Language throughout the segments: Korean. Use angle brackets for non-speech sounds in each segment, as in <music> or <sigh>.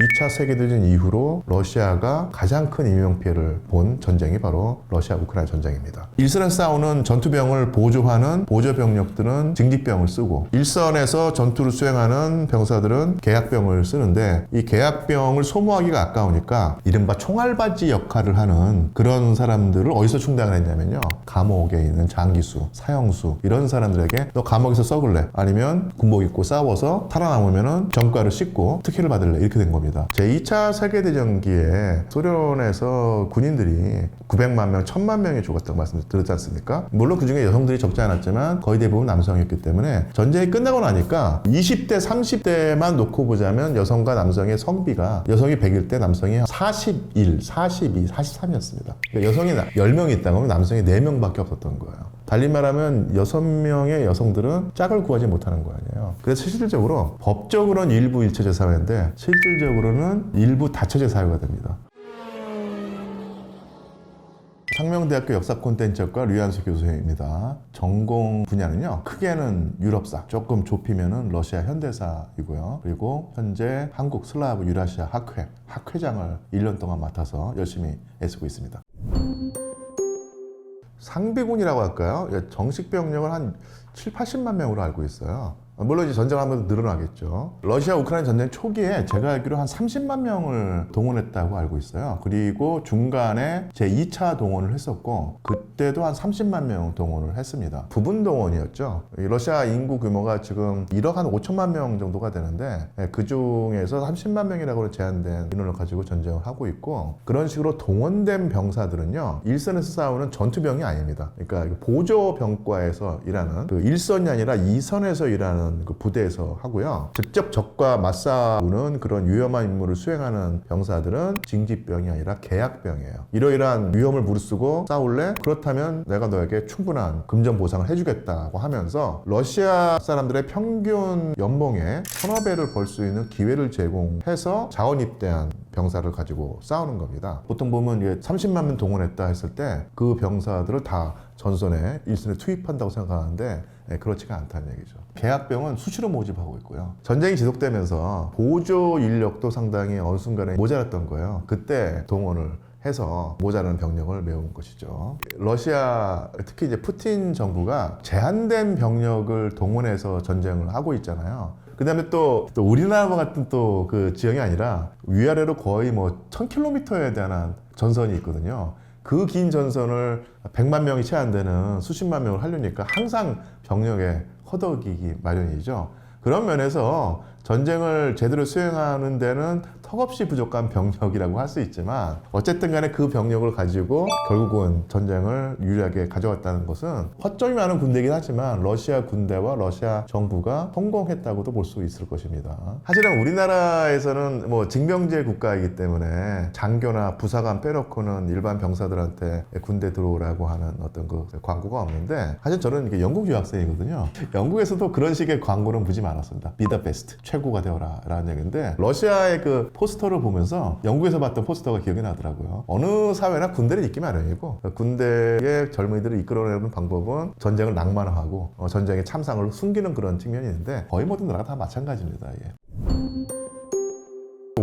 2차 세계대전 이후로 러시아가 가장 큰 인명피해를 본 전쟁이 바로 러시아 우크라이나 전쟁입니다. 일선에 싸우는 전투병을 보조하는 보조병력들은 징집병을 쓰고 일선에서 전투를 수행하는 병사들은 계약병을 쓰는데 이 계약병을 소모하기가 아까우니까 이른바 총알바지 역할을 하는 그런 사람들을 어디서 충당을 했냐면요. 감옥에 있는 장기수, 사형수 이런 사람들에게 너 감옥에서 썩을래? 아니면 군복 입고 싸워서 살아남으면은 정가를 씻고 특혜를 받을래? 이렇게 된 겁니다. 제2차 세계대전기에 소련에서 군인들이 900만 명, 1000만 명이 죽었다고 말씀드렸지 않습니까? 물론 그 중에 여성들이 적지 않았지만 거의 대부분 남성이었기 때문에 전쟁이 끝나고 나니까 20대, 30대만 놓고 보자면 여성과 남성의 성비가 여성이 100일 때 남성이 41, 42, 43이었습니다. 그러니까 여성이 10명이 있다면 남성이 4명밖에 없었던 거예요. 달리 말하면 6명의 여성들은 짝을 구하지 못하는 거 아니에요. 그래서 실질적으로 법적으로는 일부 일체제 사회인데 실질적으로는 일부 다처제 사회가 됩니다. 상명대학교 역사 콘텐츠과 류한수 교수입니다. 전공 분야는요, 크게는 유럽사, 조금 좁히면은 러시아 현대사이고요. 그리고 현재 한국 슬라브 유라시아 학회, 학회장을 1년 동안 맡아서 열심히 애쓰고 있습니다. 상비군이라고 할까요? 예, 정식 병력을 한 7, 80만 명으로 알고 있어요. 물론 이제 전쟁하면서 늘어나겠죠. 러시아 우크라이나 전쟁 초기에 제가 알기로 한 30만 명을 동원했다고 알고 있어요. 그리고 중간에 제 2차 동원을 했었고 그때도 한 30만 명 동원을 했습니다. 부분 동원이었죠. 이 러시아 인구 규모가 지금 1억 한 5천만 명 정도가 되는데 예, 그 중에서 30만 명이라고 제한된 인원을 가지고 전쟁을 하고 있고 그런 식으로 동원된 병사들은요 일선에서 싸우는 전투병이 아닙니다. 그러니까 보조 병과에서 일하는 그 1선이 아니라 2선에서 일하는 그 부대에서 하고요. 직접 적과 맞싸우는 그런 위험한 임무를 수행하는 병사들은 징집병이 아니라 계약병이에요. 이러이러한 위험을 무릅쓰고 싸울래? 그렇다면 내가 너에게 충분한 금전 보상을 해주겠다고 하면서 러시아 사람들의 평균 연봉의 천여 배를 벌 수 있는 기회를 제공해서 자원 입대한 병사를 가지고 싸우는 겁니다. 보통 보면 이게 30만 명 동원했다 했을 때 그 병사들을 다 전선에 일선에 투입한다고 생각하는데 예, 그렇지가 않다는 얘기죠. 계약병은 수시로 모집하고 있고요. 전쟁이 지속되면서 보조 인력도 상당히 어느 순간에 모자랐던 거예요. 그때 동원을 해서 모자라는 병력을 메운 것이죠. 러시아 특히 이제 푸틴 정부가 제한된 병력을 동원해서 전쟁을 하고 있잖아요. 그다음에 또, 또 우리나라와 같은 또 그 지형이 아니라 위아래로 거의 뭐 1000km에 대한 전선이 있거든요. 그 긴 전선을 100만 명이 채 안 되는 수십만 명을 하려니까 항상 병력에 허덕이기 마련이죠. 그런 면에서 전쟁을 제대로 수행하는 데는 턱없이 부족한 병력이라고 할 수 있지만 어쨌든 간에 그 병력을 가지고 결국은 전쟁을 유리하게 가져왔다는 것은 허점이 많은 군대이긴 하지만 러시아 군대와 러시아 정부가 성공했다고도 볼 수 있을 것입니다. 사실은 우리나라에서는 뭐 징병제 국가이기 때문에 장교나 부사관 빼놓고는 일반 병사들한테 군대 들어오라고 하는 어떤 그 광고가 없는데 사실 저는 이게 영국 유학생이거든요. 영국에서도 그런 식의 광고는 무지 많았습니다. Be the best. 최고가 되어라 라는 얘기인데 러시아의 그 포스터를 보면서 영국에서 봤던 포스터가 기억이 나더라고요. 어느 사회나 군대를 있기 마련이고 군대의 젊은이들을 이끌어내는 방법은 전쟁을 낭만화하고 어, 전쟁의 참상을 숨기는 그런 측면이 있는데 거의 모든 나라가 다 마찬가지입니다. 예.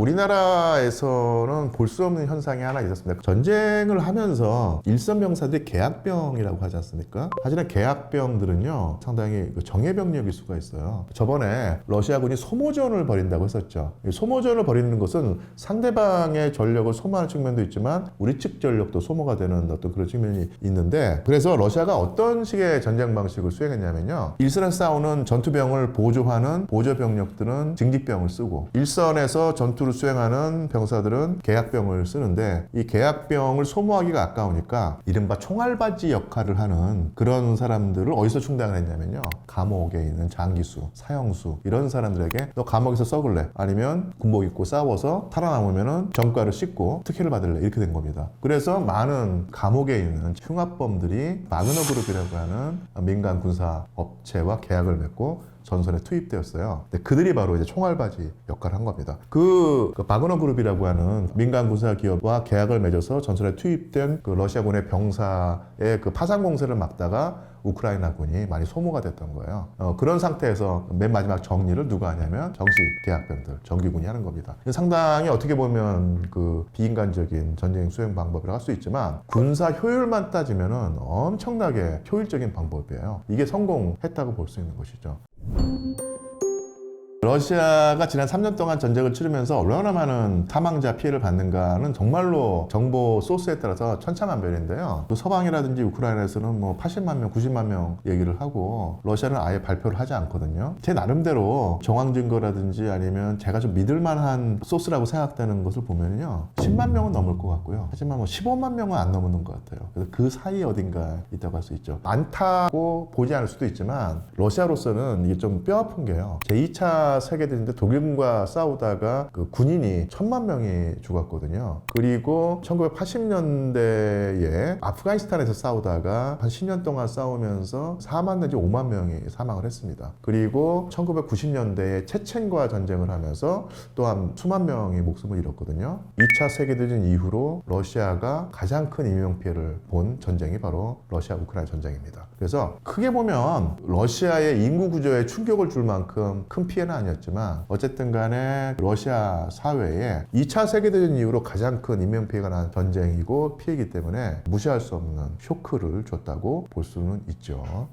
우리나라에서는 볼 수 없는 현상이 하나 있었습니다. 전쟁을 하면서 일선 병사들이 계약병이라고 하지 않습니까? 사실은 계약병들은요 상당히 그 정예병력일 수가 있어요. 저번에 러시아군이 소모전을 벌인다고 했었죠. 이 소모전을 벌이는 것은 상대방의 전력을 소모하는 측면도 있지만 우리 측 전력도 소모가 되는 어떤 그런 측면이 있는데 그래서 러시아가 어떤 식의 전쟁 방식을 수행했냐면요 일선에 싸우는 전투병을 보조하는 보조병력들은 징집병을 쓰고 일선에서 전투를 수행하는 병사들은 계약병을 쓰는데 이 계약병을 소모하기가 아까우니까 이른바 총알바지 역할을 하는 그런 사람들을 어디서 충당을 했냐면요 감옥에 있는 장기수, 사형수 이런 사람들에게 너 감옥에서 썩을래? 아니면 군복 입고 싸워서 살아남으면은 정가를 씻고 특혜를 받을래? 이렇게 된 겁니다. 그래서 많은 감옥에 있는 흉악범들이 마그너 그룹이라고 하는 민간 군사 업체와 계약을 맺고 전선에 투입되었어요. 근데 그들이 바로 이제 총알바지 역할을 한 겁니다. 그, 그 바그너 그룹이라고 하는 민간 군사 기업과 계약을 맺어서 전선에 투입된 그 러시아군의 병사의 그 파상 공세를 막다가 우크라이나군이 많이 소모가 됐던 거예요. 어, 그런 상태에서 맨 마지막 정리를 누가 하냐면 정식 계약병들, 정규군이 하는 겁니다. 상당히 어떻게 보면 그 비인간적인 전쟁 수행 방법이라고 할 수 있지만 군사 효율만 따지면은 엄청나게 효율적인 방법이에요. 이게 성공했다고 볼 수 있는 것이죠. 러시아가 지난 3년 동안 전쟁을 치르면서 얼마나 많은 사망자 피해를 받는가는 정말로 정보 소스에 따라서 천차만별인데요. 또 서방이라든지 우크라이나에서는 뭐 80만 명, 90만 명 얘기를 하고 러시아는 아예 발표를 하지 않거든요. 제 나름대로 정황 증거라든지 아니면 제가 좀 믿을 만한 소스라고 생각되는 것을 보면요. 10만 명은 넘을 것 같고요. 하지만 뭐 15만 명은 안 넘는 것 같아요. 그래서 그 사이 어딘가 있다고 할 수 있죠. 많다고 보지 않을 수도 있지만 러시아로서는 이게 좀 뼈 아픈 게요. 제2차 세계대전때 독일군과 싸우다가 그 군인이 천만 명이 죽었거든요. 그리고 1980년대에 아프가니스탄에서 싸우다가 한 10년 동안 싸우면서 4만 내지 5만 명이 사망을 했습니다. 그리고 1990년대에 체첸과 전쟁을 하면서 또한 수만 명이 목숨을 잃었거든요. 2차 세계대전 이후로 러시아가 가장 큰 인명 피해를 본 전쟁이 바로 러시아 우크라이나 전쟁입니다. 그래서 크게 보면 러시아의 인구 구조에 충격을 줄 만큼 큰 피해는 아니었지만 어쨌든 간에 러시아 사회에 2차 세계대전 이후로 가장 큰 인명 피해가 난 전쟁이고 피해이기 때문에 무시할 수 없는 쇼크를 줬다고 볼 수는 있죠.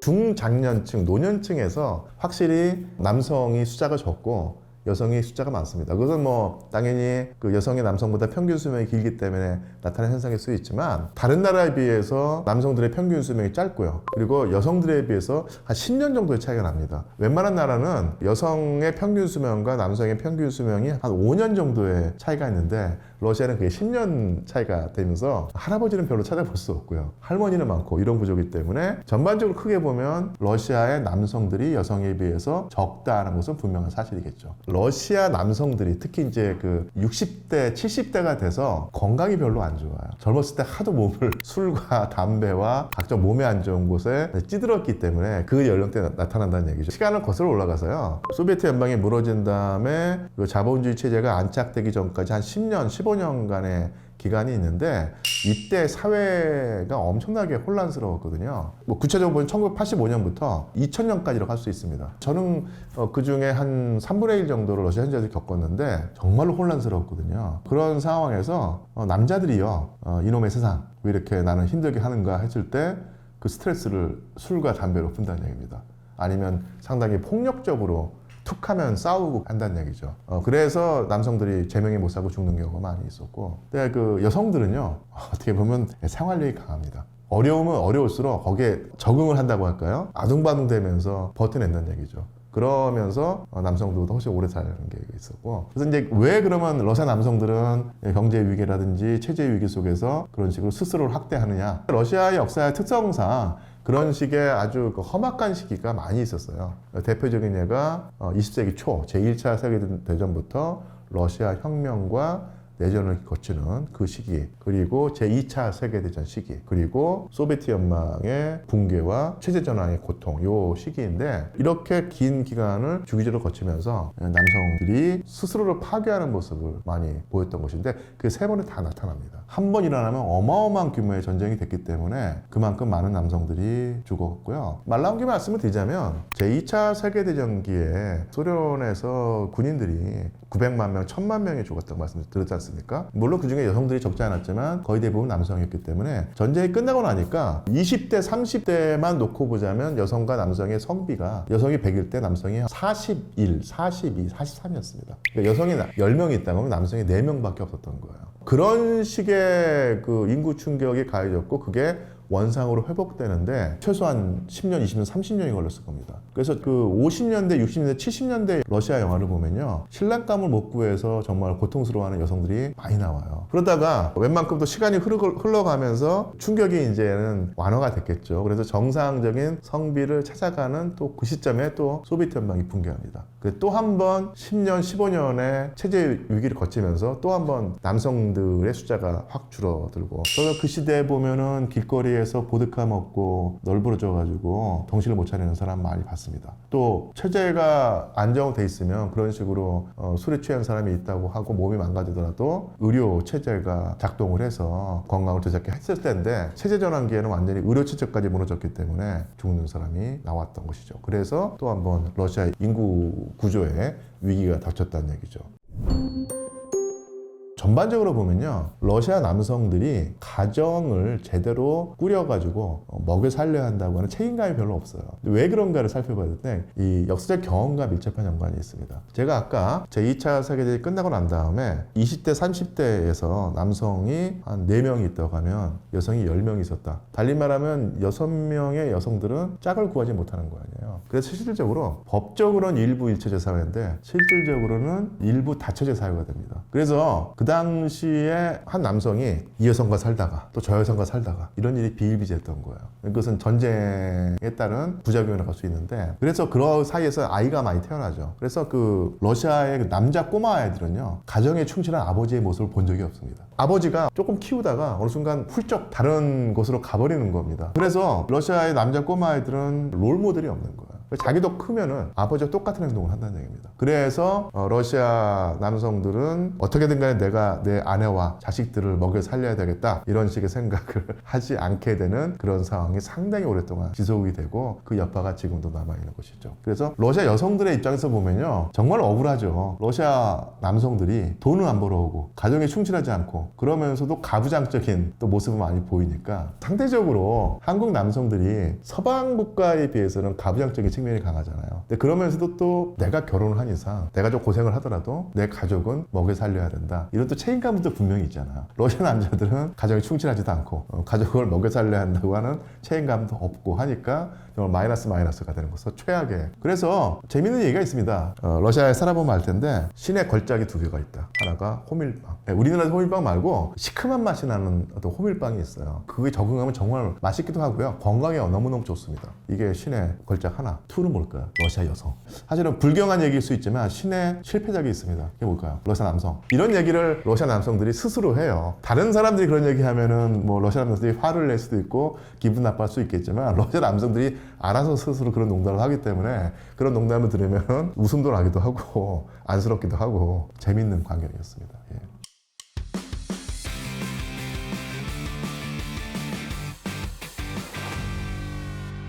중장년층, 노년층에서 확실히 남성이 숫자가 적고 여성이 숫자가 많습니다. 그것은 뭐 당연히 그 여성이 남성보다 평균 수명이 길기 때문에 나타나는 현상일 수 있지만 다른 나라에 비해서 남성들의 평균 수명이 짧고요. 그리고 여성들에 비해서 한 10년 정도의 차이가 납니다. 웬만한 나라는 여성의 평균 수명과 남성의 평균 수명이 한 5년 정도의 차이가 있는데 러시아는 그게 10년 차이가 되면서 할아버지는 별로 찾아볼 수 없고요. 할머니는 많고 이런 구조이기 때문에 전반적으로 크게 보면 러시아의 남성들이 여성에 비해서 적다는 것은 분명한 사실이겠죠. 러시아 남성들이 특히 이제 그 60대, 70대가 돼서 건강이 별로 안 좋아요. 젊었을 때 하도 몸을 <laughs> 술과 담배와 각종 몸에 안 좋은 곳에 찌들었기 때문에 그 연령대에 나타난다는 얘기죠. 시간을 거슬러 올라가서요. 소비에트 연방이 무너진 다음에 그 자본주의 체제가 안착되기 전까지 한 10년, 15년간의 기간이 있는데 이때 사회가 엄청나게 혼란스러웠거든요. 뭐 구체적으로 보면 1985년부터 2000년까지라고 할수 있습니다. 저는 어, 그 중에 한 3분의 1 정도를 러시아 현지에서 겪었는데 정말로 혼란스러웠거든요. 그런 상황에서 어, 남자들이요, 어, 이놈의 세상 왜 이렇게 나는 힘들게 하는가 했을 때 그 스트레스를 술과 담배로 푼다는 얘기입니다. 아니면 상당히 폭력적으로 툭 하면 싸우고 한다는 얘기죠. 어, 그래서 남성들이 제명에 못 사고 죽는 경우가 많이 있었고, 근데 그 여성들은요, 어떻게 보면 생활력이 강합니다. 어려우면 어려울수록 거기에 적응을 한다고 할까요? 아둥바둥 되면서 버텨낸다는 얘기죠. 그러면서 어, 남성들보다 훨씬 오래 사는 게 있었고 그래서 이제 왜 그러면 러시아 남성들은 경제 위기라든지 체제 위기 속에서 그런 식으로 스스로를 학대하느냐 러시아의 역사의 특성상 그런 식의 아주 그 험악한 시기가 많이 있었어요. 대표적인 예가 어, 20세기 초 제1차 세계대전부터 러시아 혁명과 내전을 거치는 그 시기, 그리고 제2차 세계대전 시기, 그리고 소비에트 연방의 붕괴와 체제 전환의 고통, 요 시기인데 이렇게 긴 기간을 주기적으로 거치면서 남성들이 스스로를 파괴하는 모습을 많이 보였던 것인데 그 세 번에 다 나타납니다. 한 번 일어나면 어마어마한 규모의 전쟁이 됐기 때문에 그만큼 많은 남성들이 죽었고요. 말 나온 김에 말씀을 드리자면 제2차 세계대전기에 소련에서 군인들이 900만 명, 1000만 명이 죽었다고 말씀드렸지 않습니까? 물론 그 중에 여성들이 적지 않았지만 거의 대부분 남성이었기 때문에 전쟁이 끝나고 나니까 20대, 30대만 놓고 보자면 여성과 남성의 성비가 여성이 100일 때 남성이 41, 42, 43이었습니다. 그러니까 여성이 10명이 있다면 남성이 4명밖에 없었던 거예요. 그런 식의 그 인구 충격이 가해졌고 그게 원상으로 회복되는데 최소한 10년, 20년, 30년이 걸렸을 겁니다. 그래서 그 50년대, 60년대, 70년대 러시아 영화를 보면요. 신랑감을 못 구해서 정말 고통스러워하는 여성들이 많이 나와요. 그러다가 웬만큼 또 시간이 흘러가면서 충격이 이제는 완화가 됐겠죠. 그래서 정상적인 성비를 찾아가는 또 그 시점에 또 소비에트 연방이 붕괴합니다. 또 한 번 10년, 15년의 체제 위기를 거치면서 또 한 번 남성들의 숫자가 확 줄어들고 그 시대에 보면은 길거리에 사이에서 보드카 먹고 널브러져가지고 정신을 못 차리는 사람 많이 봤습니다. 또 체제가 안정돼 있으면 그런 식으로 어, 술에 취한 사람이 있다고 하고 몸이 망가지더라도 의료 체제가 작동을 해서 건강을 되찾게 했을 때인데 체제 전환기에는 완전히 의료 체제까지 무너졌기 때문에 죽는 사람이 나왔던 것이죠. 그래서 또 한번 러시아 인구 구조에 위기가 닥쳤다는 얘기죠. 전반적으로 보면요 러시아 남성들이 가정을 제대로 꾸려가지고 어, 먹여 살려야 한다고 하는 책임감이 별로 없어요. 왜 그런가를 살펴봐야 되는데 이 역사적 경험과 밀접한 연관이 있습니다. 제가 아까 제 2차 세계대전이 끝나고 난 다음에 20대 30대에서 남성이 한 4명이 있다고 하면 여성이 10명이 있었다. 달리 말하면 6명의 여성들은 짝을 구하지 못하는 거 아니에요. 그래서 실질적으로 법적으로는 일부 일체제 사회인데 실질적으로는 일부 다처제 사회가 됩니다. 그래서 그 당시에 한 남성이 이 여성과 살다가 또 저 여성과 살다가 이런 일이 비일비재했던 거예요. 그것은 전쟁에 따른 부작용이 나갈 수 있는데 그래서 그런 사이에서 아이가 많이 태어나죠. 그래서 그 러시아의 그 남자 꼬마 아이들은요 가정에 충실한 아버지의 모습을 본 적이 없습니다. 아버지가 조금 키우다가 어느 순간 훌쩍 다른 곳으로 가버리는 겁니다. 그래서 러시아의 남자 꼬마 아이들은 롤 모델이 없는 거예요. 자기도 크면은 아버지와 똑같은 행동을 한다는 얘기입니다. 그래서 어, 러시아 남성들은 어떻게든 간에 내가 내 아내와 자식들을 먹여 살려야 되겠다 이런 식의 생각을 <laughs> 하지 않게 되는 그런 상황이 상당히 오랫동안 지속이 되고 그 여파가 지금도 남아있는 것이죠. 그래서 러시아 여성들의 입장에서 보면요 정말 억울하죠. 러시아 남성들이 돈을 안 벌어오고 가정에 충실하지 않고 그러면서도 가부장적인 또 모습을 많이 보이니까 상대적으로 한국 남성들이 서방 국가에 비해서는 가부장적인 측면이 강하잖아요. 근데 그러면서도 또 내가 결혼을 한 이상 내가 좀 고생을 하더라도 내 가족은 먹여 살려야 된다. 이런 또 책임감도 분명히 있잖아요. 러시아 남자들은 가정에 충실하지도 않고 어, 가족을 먹여 살려야 한다고 하는 책임감도 없고 하니까 정말 마이너스 마이너스가 되는 것서 최악의. 그래서 재밌는 얘기가 있습니다. 어, 러시아에 살아보면 알 텐데 신의 걸작이 두 개가 있다. 하나가 호밀빵. 네, 우리나라 호밀빵 말고 시큼한 맛이 나는 어떤 호밀빵이 있어요. 그게 적응하면 정말 맛있기도 하고요. 건강에 너무너무 좋습니다. 이게 신의 걸작 하나. 투는 뭘까요? 러시아 여성. 사실은 불경한 얘기일 수 있지만 신의 실패작이 있습니다. 그게 뭘까요? 러시아 남성. 이런 얘기를 러시아 남성들이 스스로 해요. 다른 사람들이 그런 얘기 하면은 뭐 러시아 남성들이 화를 낼 수도 있고 기분 나빠할 수 있겠지만 러시아 남성들이 알아서 스스로 그런 농담을 하기 때문에 그런 농담을 들으면 웃음도 나기도 하고 <laughs> 안쓰럽기도 하고 재밌는 광경이었습니다. 예.